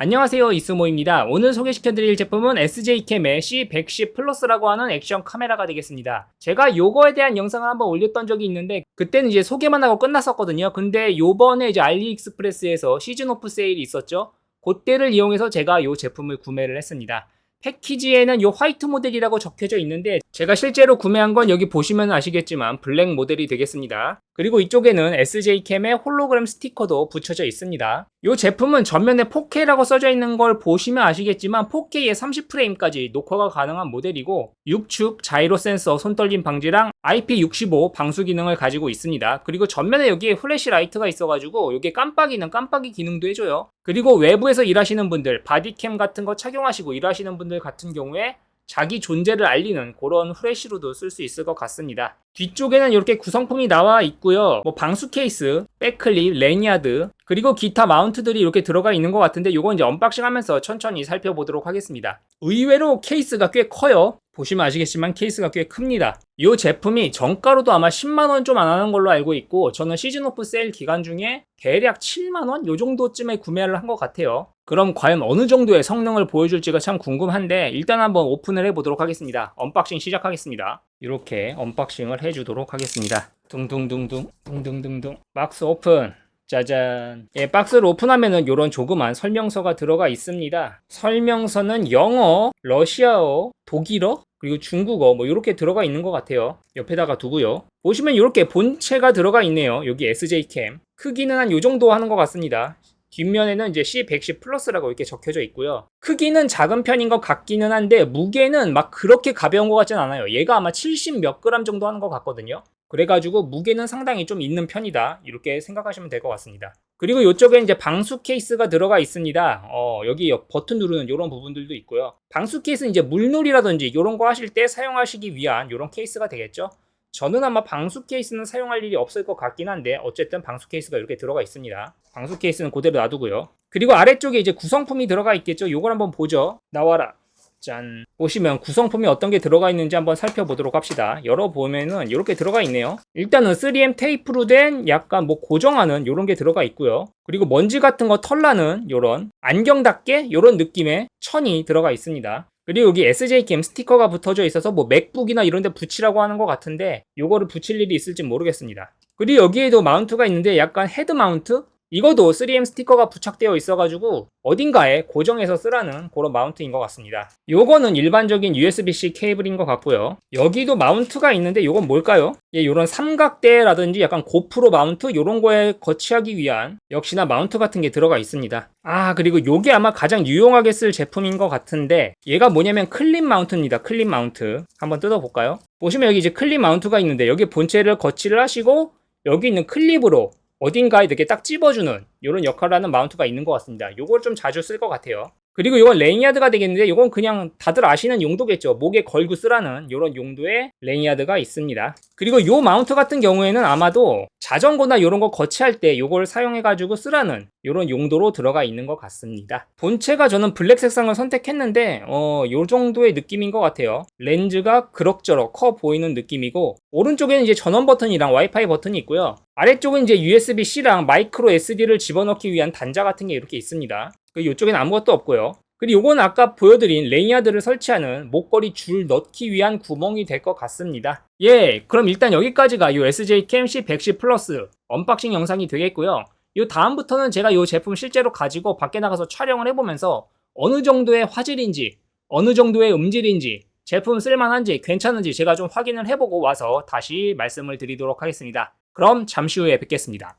안녕하세요 이스모입니다. 오늘 소개시켜드릴 제품은 SJ캠의 C110 플러스라고 하는 액션 카메라가 되겠습니다. 제가 요거에 대한 영상을 한번 올렸던 적이 있는데 그때는 이제 소개만 하고 끝났었거든요. 근데 요번에 이제 알리익스프레스에서 시즌 오프 세일이 있었죠. 그때를 이용해서 제가 요 제품을 구매를 했습니다. 패키지에는 요 화이트 모델이라고 적혀져 있는데 제가 실제로 구매한 건 여기 보시면 아시겠지만 블랙 모델이 되겠습니다. 그리고 이쪽에는 SJ캠의 홀로그램 스티커도 붙여져 있습니다. 이 제품은 전면에 4K라고 써져 있는 걸 보시면 아시겠지만 4K에 30프레임까지 녹화가 가능한 모델이고 6축 자이로 센서 손떨림 방지랑 IP65 방수 기능을 가지고 있습니다. 그리고 전면에 여기에 플래시 라이트가 있어가지고 이게 깜빡이는 깜빡이 기능도 해줘요. 그리고 외부에서 일하시는 분들 바디캠 같은 거 착용하시고 일하시는 분들 같은 경우에 자기 존재를 알리는 그런 후레쉬로도 쓸 수 있을 것 같습니다. 뒤쪽에는 이렇게 구성품이 나와 있고요. 뭐 방수 케이스, 백클립, 레니아드, 그리고 기타 마운트들이 이렇게 들어가 있는 것 같은데 이건 이제 언박싱 하면서 천천히 살펴보도록 하겠습니다. 의외로 케이스가 꽤 커요. 보시면 아시겠지만 케이스가 꽤 큽니다. 이 제품이 정가로도 아마 10만원 좀 안 하는 걸로 알고 있고 저는 시즌 오프 세일 기간 중에 대략 7만원? 요 정도쯤에 구매를 한 것 같아요. 그럼 과연 어느 정도의 성능을 보여줄지가 참 궁금한데 일단 한번 오픈을 해보도록 하겠습니다. 언박싱 시작하겠습니다. 이렇게 언박싱을 해주도록 하겠습니다. 둥둥둥둥 둥둥둥둥 박스 오픈 짜잔. 예, 박스를 오픈하면은 이런 조그만 설명서가 들어가 있습니다. 설명서는 영어, 러시아어, 독일어, 그리고 중국어 뭐 이렇게 들어가 있는 것 같아요. 옆에다가 두고요. 보시면 이렇게 본체가 들어가 있네요. 여기 SJ캠. 크기는 한요 정도 하는 것 같습니다. 뒷면에는 이제 C110 플러스라고 이렇게 적혀져 있고요. 크기는 작은 편인 것 같기는 한데 무게는 막 그렇게 가벼운 것 같진 않아요. 얘가 아마 70 몇 그램 정도 하는 것 같거든요. 그래가지고 무게는 상당히 좀 있는 편이다. 이렇게 생각하시면 될 것 같습니다. 그리고 이쪽에 이제 방수 케이스가 들어가 있습니다. 어, 여기 버튼 누르는 이런 부분들도 있고요. 방수 케이스는 이제 물놀이라든지 이런 거 하실 때 사용하시기 위한 이런 케이스가 되겠죠. 저는 아마 방수 케이스는 사용할 일이 없을 것 같긴 한데 어쨌든 방수 케이스가 이렇게 들어가 있습니다. 방수 케이스는 그대로 놔두고요. 그리고 아래쪽에 이제 구성품이 들어가 있겠죠. 요걸 한번 보죠. 나와라. 짠. 보시면 구성품이 어떤 게 들어가 있는지 한번 살펴보도록 합시다. 열어보면은 이렇게 들어가 있네요. 일단은 3M 테이프로 된 약간 뭐 고정하는 이런 게 들어가 있고요. 그리고 먼지 같은 거 털나는 요런 안경답게 요런 느낌의 천이 들어가 있습니다. 그리고 여기 SJ캠 스티커가 붙어져 있어서 뭐 맥북이나 이런 데 붙이라고 하는 것 같은데 요거를 붙일 일이 있을지 모르겠습니다. 그리고 여기에도 마운트가 있는데 약간 헤드 마운트? 이거도 3M 스티커가 부착되어 있어가지고 어딘가에 고정해서 쓰라는 그런 마운트인 것 같습니다. 요거는 일반적인 USB-C 케이블인 것 같고요. 여기도 마운트가 있는데 요건 뭘까요? 예, 요런 삼각대라든지 약간 고프로 마운트 요런 거에 거치하기 위한 역시나 마운트 같은 게 들어가 있습니다. 아 그리고 요게 아마 가장 유용하게 쓸 제품인 것 같은데 얘가 뭐냐면 클립 마운트입니다. 클립 마운트 한번 뜯어볼까요? 보시면 여기 이제 클립 마운트가 있는데 여기 본체를 거치를 하시고 여기 있는 클립으로 어딘가에 이렇게 딱 찝어주는 이런 역할을 하는 마운트가 있는 것 같습니다. 요걸 좀 자주 쓸 것 같아요. 그리고 이건 레이니아드가 되겠는데 이건 그냥 다들 아시는 용도겠죠. 목에 걸고 쓰라는 이런 용도의 레이니아드가 있습니다. 그리고 요 마운트 같은 경우에는 아마도 자전거나 이런 거 거치할 때 이걸 사용해가지고 쓰라는 이런 용도로 들어가 있는 것 같습니다. 본체가 저는 블랙 색상을 선택했는데 어, 요 정도의 느낌인 것 같아요. 렌즈가 그럭저럭 커 보이는 느낌이고 오른쪽에는 이제 전원 버튼이랑 와이파이 버튼이 있고요. 아래쪽은 이제 USB-C랑 마이크로 SD를 집어넣기 위한 단자 같은 게 이렇게 있습니다. 그 이쪽에는 아무것도 없고요. 그리고 요건 아까 보여드린 레이야드를 설치하는 목걸이 줄 넣기 위한 구멍이 될 것 같습니다. 예, 그럼 일단 여기까지가 요 SJ 캠 C110 플러스 언박싱 영상이 되겠고요. 요 다음부터는 제가 요 제품 실제로 가지고 밖에 나가서 촬영을 해보면서 어느 정도의 화질인지, 어느 정도의 음질인지, 제품 쓸만한지, 괜찮은지 제가 좀 확인을 해보고 와서 다시 말씀을 드리도록 하겠습니다. 그럼 잠시 후에 뵙겠습니다.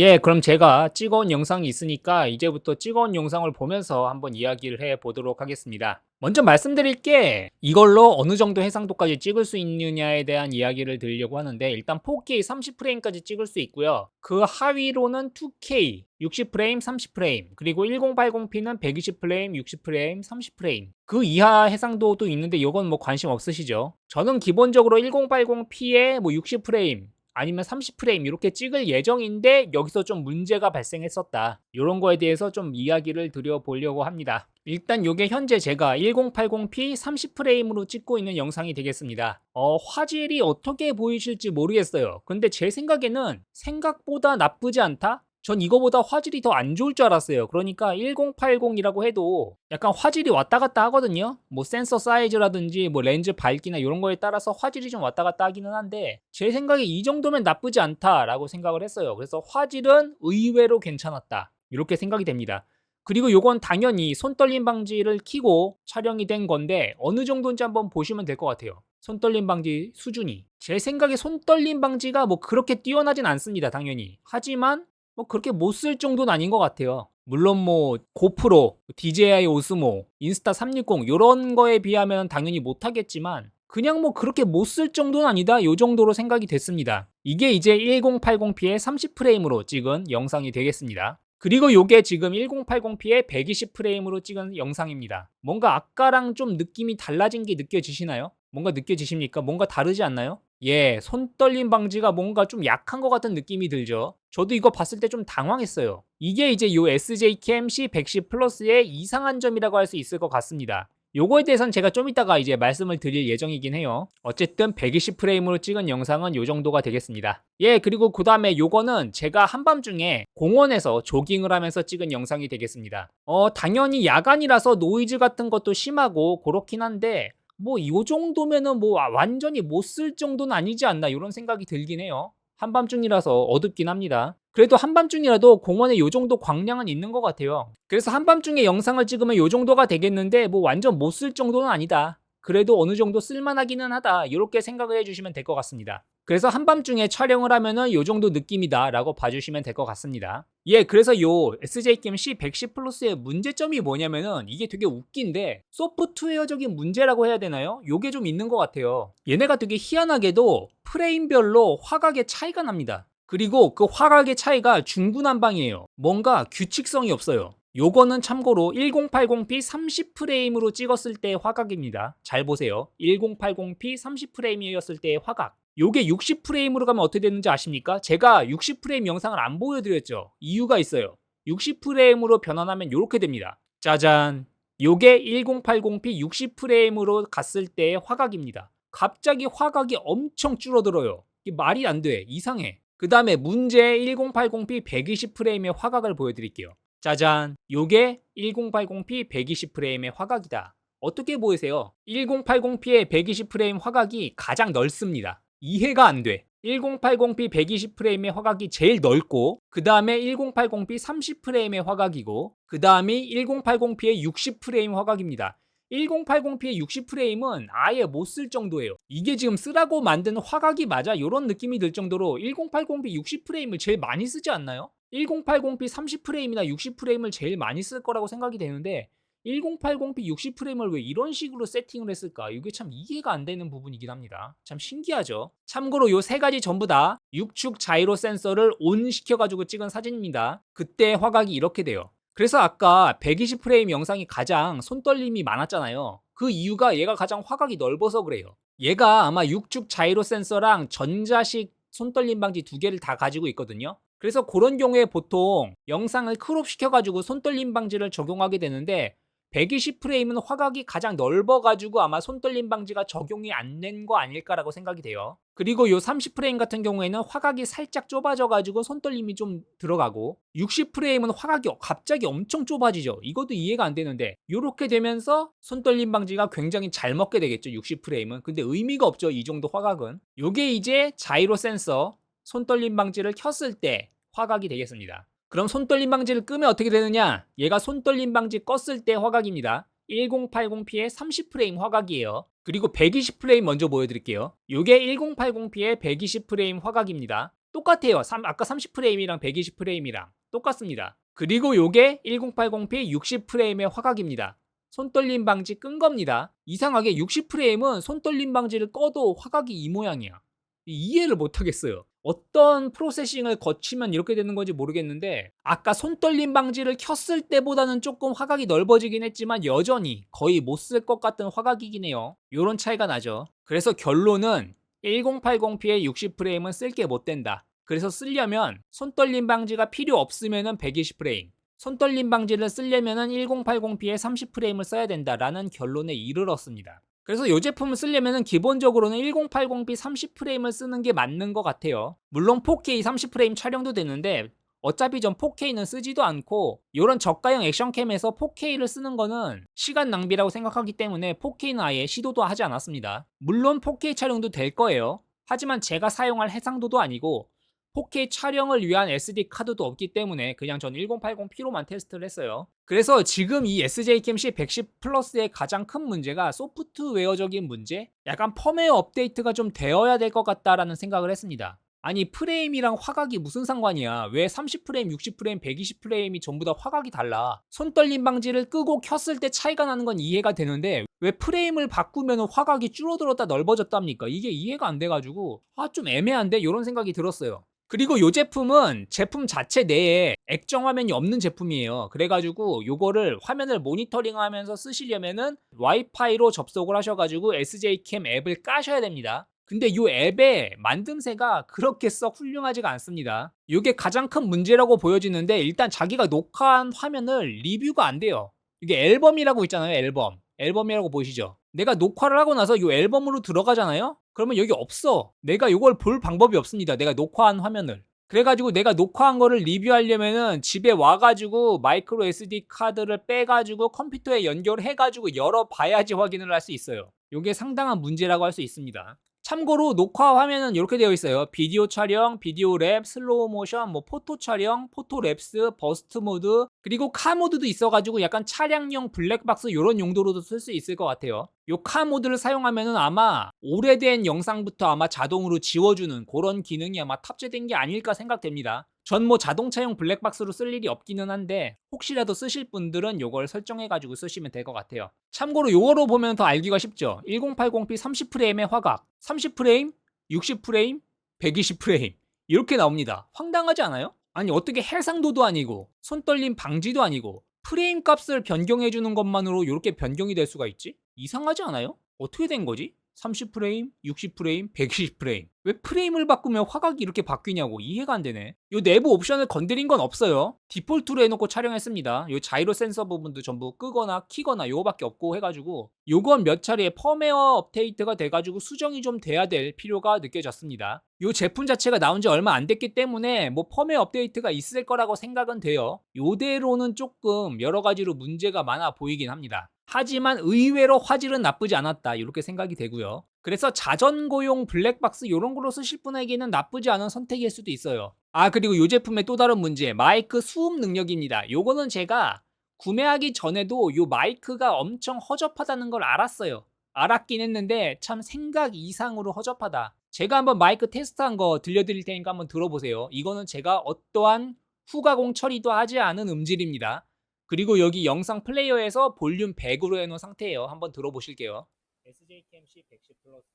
예, 그럼 제가 찍어온 영상이 있으니까 이제부터 찍어온 영상을 보면서 한번 이야기를 해 보도록 하겠습니다. 먼저 말씀드릴 게 이걸로 어느 정도 해상도까지 찍을 수 있느냐에 대한 이야기를 드리려고 하는데 일단 4K 30프레임까지 찍을 수 있고요. 그 하위로는 2K 60프레임, 30프레임, 그리고 1080p는 120프레임, 60프레임, 30프레임. 그 이하 해상도도 있는데 이건 뭐 관심 없으시죠? 저는 기본적으로 1080p에 뭐 60프레임, 아니면 30프레임 이렇게 찍을 예정인데 여기서 좀 문제가 발생했었다. 이런 거에 대해서 좀 이야기를 드려보려고 합니다. 일단 이게 현재 제가 1080p 30프레임으로 찍고 있는 영상이 되겠습니다. 어, 화질이 어떻게 보이실지 모르겠어요. 근데 제 생각에는 생각보다 나쁘지 않다? 전 이거보다 화질이 더 안 좋을 줄 알았어요. 그러니까 1080이라고 해도 약간 화질이 왔다 갔다 하거든요. 뭐 센서 사이즈라든지 뭐 렌즈 밝기나 이런 거에 따라서 화질이 좀 왔다 갔다 하기는 한데 제 생각에 이 정도면 나쁘지 않다라고 생각을 했어요. 그래서 화질은 의외로 괜찮았다. 이렇게 생각이 됩니다. 그리고 요건 당연히 손떨림 방지를 키고 촬영이 된 건데 어느 정도인지 한번 보시면 될 것 같아요. 손떨림 방지 수준이. 제 생각에 손떨림 방지가 뭐 그렇게 뛰어나진 않습니다. 당연히. 하지만 뭐 그렇게 못 쓸 정도는 아닌 것 같아요. 물론 뭐 고프로, DJI 오스모, 인스타 360 이런 거에 비하면 당연히 못 하겠지만 그냥 뭐 그렇게 못 쓸 정도는 아니다. 요 정도로 생각이 됐습니다. 이게 이제 1080p에 30프레임으로 찍은 영상이 되겠습니다. 그리고 요게 지금 1080p에 120프레임으로 찍은 영상입니다. 뭔가 아까랑 좀 느낌이 달라진 게 느껴지시나요? 뭔가 느껴지십니까? 뭔가 다르지 않나요? 예, 손떨림 방지가 뭔가 좀 약한 것 같은 느낌이 들죠. 저도 이거 봤을 때 좀 당황했어요. 이게 이제 요 SJCam C110 플러스의 이상한 점이라고 할 수 있을 것 같습니다. 요거에 대해서는 제가 좀 이따가 이제 말씀을 드릴 예정이긴 해요. 어쨌든 120프레임으로 찍은 영상은 요 정도가 되겠습니다. 예, 그리고 그 다음에 요거는 제가 한밤중에 공원에서 조깅을 하면서 찍은 영상이 되겠습니다. 어, 당연히 야간이라서 노이즈 같은 것도 심하고 그렇긴 한데 뭐 이 정도면은 뭐 완전히 못 쓸 정도는 아니지 않나 이런 생각이 들긴 해요. 한밤중이라서 어둡긴 합니다. 그래도 한밤중이라도 공원에 요 정도 광량은 있는 것 같아요. 그래서 한밤중에 영상을 찍으면 요 정도가 되겠는데 뭐 완전 못 쓸 정도는 아니다. 그래도 어느 정도 쓸만하기는 하다. 이렇게 생각을 해주시면 될 것 같습니다. 그래서 한밤중에 촬영을 하면은 요 정도 느낌이다 라고 봐주시면 될 것 같습니다. 예, 그래서 요 SJ게임 C110 플러스의 문제점이 뭐냐면은 이게 되게 웃긴데 소프트웨어적인 문제라고 해야 되나요? 요게 좀 있는 것 같아요. 얘네가 되게 희한하게도 프레임별로 화각의 차이가 납니다. 그리고 그 화각의 차이가 중구난방이에요. 뭔가 규칙성이 없어요. 요거는 참고로 1080p 30프레임으로 찍었을 때 화각입니다. 잘 보세요. 1080p 30프레임이었을 때의 화각. 요게 60프레임으로 가면 어떻게 되는지 아십니까? 제가 60프레임 영상을 안 보여드렸죠. 이유가 있어요. 60프레임으로 변환하면 이렇게 됩니다. 짜잔. 요게 1080p 60프레임으로 갔을 때의 화각입니다. 갑자기 화각이 엄청 줄어들어요. 이게 말이 안 돼. 이상해. 그 다음에 문제 1080p 120프레임의 화각을 보여드릴게요. 짜잔. 요게 1080p 120프레임의 화각이다. 어떻게 보이세요? 1080p의 120프레임 화각이 가장 넓습니다. 이해가 안 돼. 1080p 120프레임의 화각이 제일 넓고 그 다음에 1080p 30프레임의 화각이고 그 다음이 1080p의 60프레임 화각입니다. 1080p의 60프레임은 아예 못 쓸 정도예요. 이게 지금 쓰라고 만든 화각이 맞아? 이런 느낌이 들 정도로 1080p 60프레임을 제일 많이 쓰지 않나요? 1080p 30프레임이나 60프레임을 제일 많이 쓸 거라고 생각이 되는데 1080p 60프레임을 왜 이런 식으로 세팅을 했을까? 이게 참 이해가 안 되는 부분이긴 합니다. 참 신기하죠? 참고로 요 세 가지 전부 다 6축 자이로 센서를 온 시켜가지고 찍은 사진입니다. 그때 화각이 이렇게 돼요. 그래서 아까 120프레임 영상이 가장 손떨림이 많았잖아요. 그 이유가 얘가 가장 화각이 넓어서 그래요. 얘가 아마 6축 자이로 센서랑 전자식 손떨림 방지 두 개를 다 가지고 있거든요. 그래서 그런 경우에 보통 영상을 크롭 시켜가지고 손떨림 방지를 적용하게 되는데 120프레임은 화각이 가장 넓어가지고 아마 손떨림 방지가 적용이 안 된 거 아닐까라고 생각이 돼요. 그리고 요 30프레임 같은 경우에는 화각이 살짝 좁아져가지고 손떨림이 좀 들어가고 60프레임은 화각이 갑자기 엄청 좁아지죠. 이것도 이해가 안 되는데 이렇게 되면서 손떨림 방지가 굉장히 잘 먹게 되겠죠. 60프레임은. 근데 의미가 없죠. 이 정도 화각은. 요게 이제 자이로 센서 손떨림 방지를 켰을 때 화각이 되겠습니다. 그럼 손떨림 방지를 끄면 어떻게 되느냐? 얘가 손떨림 방지 껐을 때 화각입니다. 1080p의 30프레임 화각이에요. 그리고 120프레임 먼저 보여드릴게요. 이게 1080p의 120프레임 화각입니다. 똑같아요. 아까 30프레임이랑 120프레임이랑 똑같습니다. 그리고 이게 1080p 60프레임의 화각입니다. 손떨림 방지 끈 겁니다. 이상하게 60프레임은 손떨림 방지를 꺼도 화각이 이 모양이야. 이해를 못 하겠어요. 어떤 프로세싱을 거치면 이렇게 되는 건지 모르겠는데 아까 손떨림 방지를 켰을 때보다는 조금 화각이 넓어지긴 했지만 여전히 거의 못 쓸 것 같은 화각이긴 해요. 이런 차이가 나죠. 그래서 결론은 1080p의 60프레임은 쓸 게 못 된다. 그래서 쓰려면 손떨림 방지가 필요 없으면은 120프레임. 손떨림 방지를 쓰려면은 1080p의 30프레임을 써야 된다라는 결론에 이르렀습니다. 그래서 이 제품을 쓰려면 기본적으로는 1080p 30프레임을 쓰는 게 맞는 것 같아요. 물론 4K 30프레임 촬영도 되는데 어차피 전 4K는 쓰지도 않고 이런 저가형 액션캠에서 4K를 쓰는 거는 시간 낭비라고 생각하기 때문에 4K는 아예 시도도 하지 않았습니다. 물론 4K 촬영도 될 거예요. 하지만 제가 사용할 해상도도 아니고 4K 촬영을 위한 SD 카드도 없기 때문에 그냥 전 1080 P로만 테스트를 했어요. 그래서 지금 이 SJ캠 C110 플러스의 가장 큰 문제가 소프트웨어적인 문제? 약간 펌웨어 업데이트가 좀 되어야 될 것 같다라는 생각을 했습니다. 아니 프레임이랑 화각이 무슨 상관이야 왜 30프레임 60프레임 120프레임이 전부 다 화각이 달라 손떨림 방지를 끄고 켰을 때 차이가 나는 건 이해가 되는데 왜 프레임을 바꾸면 화각이 줄어들었다 넓어졌답니까 이게 이해가 안 돼가지고 아 좀 애매한데 이런 생각이 들었어요 그리고 이 제품은 제품 자체 내에 액정 화면이 없는 제품이에요. 그래가지고 요거를 화면을 모니터링하면서 쓰시려면은 와이파이로 접속을 하셔가지고 SJ캠 앱을 까셔야 됩니다. 근데 이 앱의 만듦새가 그렇게 썩 훌륭하지가 않습니다. 이게 가장 큰 문제라고 보여지는데 일단 자기가 녹화한 화면을 리뷰가 안 돼요. 이게 앨범이라고 있잖아요. 앨범. 앨범이라고 보이시죠? 내가 녹화를 하고 나서 이 앨범으로 들어가잖아요? 그러면 여기 없어. 내가 이걸 볼 방법이 없습니다. 내가 녹화한 화면을. 그래가지고 내가 녹화한 거를 리뷰하려면은 집에 와가지고 마이크로 SD 카드를 빼가지고 컴퓨터에 연결해가지고 열어봐야지 확인을 할 수 있어요. 이게 상당한 문제라고 할 수 있습니다. 참고로 녹화 화면은 이렇게 되어 있어요. 비디오 촬영, 비디오 랩, 슬로우 모션, 뭐 포토 촬영, 포토 랩스, 버스트 모드, 그리고 카 모드도 있어가지고 약간 차량용 블랙박스 이런 용도로도 쓸 수 있을 것 같아요. 요 카 모드를 사용하면은 아마 오래된 영상부터 아마 자동으로 지워주는 그런 기능이 아마 탑재된 게 아닐까 생각됩니다. 전 뭐 자동차용 블랙박스로 쓸 일이 없기는 한데 혹시라도 쓰실 분들은 요걸 설정해가지고 쓰시면 될 것 같아요. 참고로 요거로 보면 더 알기가 쉽죠. 1080p 30프레임의 화각, 30프레임, 60프레임, 120프레임 이렇게 나옵니다. 황당하지 않아요? 아니 어떻게 해상도도 아니고 손떨림 방지도 아니고 프레임 값을 변경해 주는 것만으로 이렇게 변경이 될 수가 있지? 이상하지 않아요? 어떻게 된 거지? 30프레임, 60프레임, 120프레임. 왜 프레임을 바꾸면 화각이 이렇게 바뀌냐고 이해가 안 되네. 요 내부 옵션을 건드린 건 없어요. 디폴트로 해놓고 촬영했습니다. 요 자이로 센서 부분도 전부 끄거나 키거나 요거밖에 없고 해가지고 요건 몇 차례 펌웨어 업데이트가 돼가지고 수정이 좀 돼야 될 필요가 느껴졌습니다. 요 제품 자체가 나온 지 얼마 안 됐기 때문에 뭐 펌웨어 업데이트가 있을 거라고 생각은 돼요. 요대로는 조금 여러 가지로 문제가 많아 보이긴 합니다. 하지만 의외로 화질은 나쁘지 않았다 이렇게 생각이 되고요. 그래서 자전거용 블랙박스 이런 걸로 쓰실 분에게는 나쁘지 않은 선택일 수도 있어요. 아 그리고 이 제품의 또 다른 문제 마이크 수음 능력입니다. 요거는 제가 구매하기 전에도 요 마이크가 엄청 허접하다는 걸 알았어요. 알았긴 했는데 참 생각 이상으로 허접하다. 제가 한번 마이크 테스트한 거 들려드릴 테니까 한번 들어보세요. 이거는 제가 어떠한 후가공 처리도 하지 않은 음질입니다. 그리고 여기 영상 플레이어에서 볼륨 100으로 해놓은 상태예요. 한번 들어보실게요. SJCam C110 플러스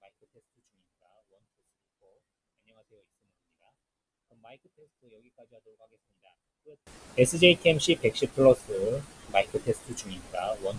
마이크 테스트 중입니다. 1, 2, 3, 4 안녕하세요. 이승우입니다. 그럼 마이크 테스트 여기까지 하도록 하겠습니다. 끝. SJCam C110 플러스 마이크 테스트 중입니다. 1, 2, 3,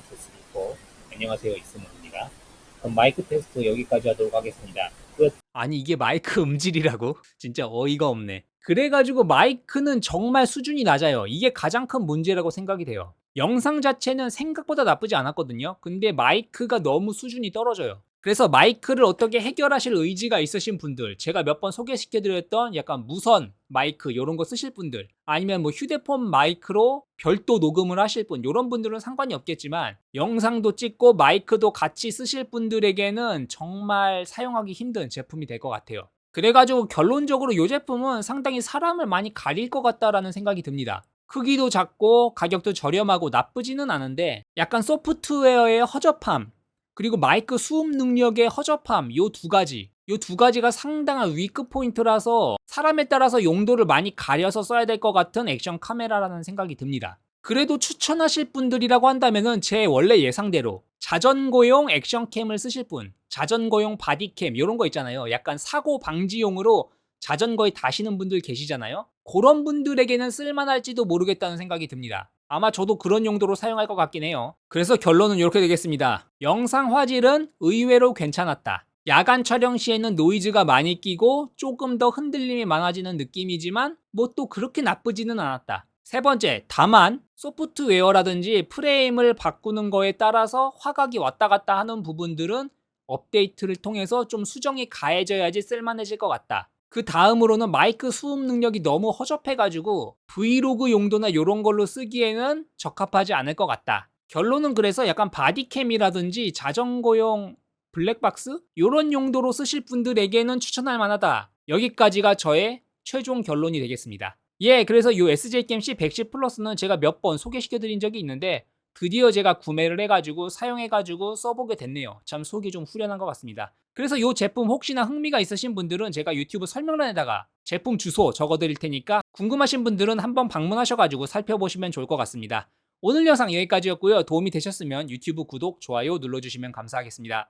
4 안녕하세요. 이승우입니다. 그럼 마이크 테스트 여기까지 하도록 하겠습니다. 끝. 아니 이게 마이크 음질이라고? 진짜 어이가 없네. 그래가지고 마이크는 정말 수준이 낮아요. 이게 가장 큰 문제라고 생각이 돼요. 영상 자체는 생각보다 나쁘지 않았거든요. 근데 마이크가 너무 수준이 떨어져요. 그래서 마이크를 어떻게 해결하실 의지가 있으신 분들, 제가 몇 번 소개시켜드렸던 약간 무선 마이크 이런 거 쓰실 분들, 아니면 뭐 휴대폰 마이크로 별도 녹음을 하실 분, 이런 분들은 상관이 없겠지만 영상도 찍고 마이크도 같이 쓰실 분들에게는 정말 사용하기 힘든 제품이 될 것 같아요. 그래가지고 결론적으로 이 제품은 상당히 사람을 많이 가릴 것 같다라는 생각이 듭니다. 크기도 작고 가격도 저렴하고 나쁘지는 않은데 약간 소프트웨어의 허접함 그리고 마이크 수음 능력의 허접함 요 두 가지 요 두 가지가 상당한 위크 포인트라서 사람에 따라서 용도를 많이 가려서 써야 될 것 같은 액션 카메라라는 생각이 듭니다. 그래도 추천하실 분들이라고 한다면은 제 원래 예상대로 자전거용 액션캠을 쓰실 분, 자전거용 바디캠 이런 거 있잖아요. 약간 사고 방지용으로 자전거에 다시는 분들 계시잖아요. 그런 분들에게는 쓸만할지도 모르겠다는 생각이 듭니다. 아마 저도 그런 용도로 사용할 것 같긴 해요. 그래서 결론은 이렇게 되겠습니다. 영상 화질은 의외로 괜찮았다. 야간 촬영 시에는 노이즈가 많이 끼고 조금 더 흔들림이 많아지는 느낌이지만 뭐 또 그렇게 나쁘지는 않았다. 세 번째, 다만 소프트웨어라든지 프레임을 바꾸는 거에 따라서 화각이 왔다 갔다 하는 부분들은 업데이트를 통해서 좀 수정이 가해져야지 쓸만해질 것 같다. 그 다음으로는 마이크 수음 능력이 너무 허접해가지고 브이로그 용도나 이런 걸로 쓰기에는 적합하지 않을 것 같다. 결론은 그래서 약간 바디캠이라든지 자전거용 블랙박스? 이런 용도로 쓰실 분들에게는 추천할 만하다. 여기까지가 저의 최종 결론이 되겠습니다. 예, 그래서 이 SJ캠 C110 플러스는 제가 몇 번 소개시켜드린 적이 있는데 드디어 제가 구매를 해가지고 사용해가지고 써보게 됐네요. 참 속이 좀 후련한 것 같습니다. 그래서 이 제품 혹시나 흥미가 있으신 분들은 제가 유튜브 설명란에다가 제품 주소 적어드릴 테니까 궁금하신 분들은 한번 방문하셔가지고 살펴보시면 좋을 것 같습니다. 오늘 영상 여기까지였고요. 도움이 되셨으면 유튜브 구독, 좋아요 눌러주시면 감사하겠습니다.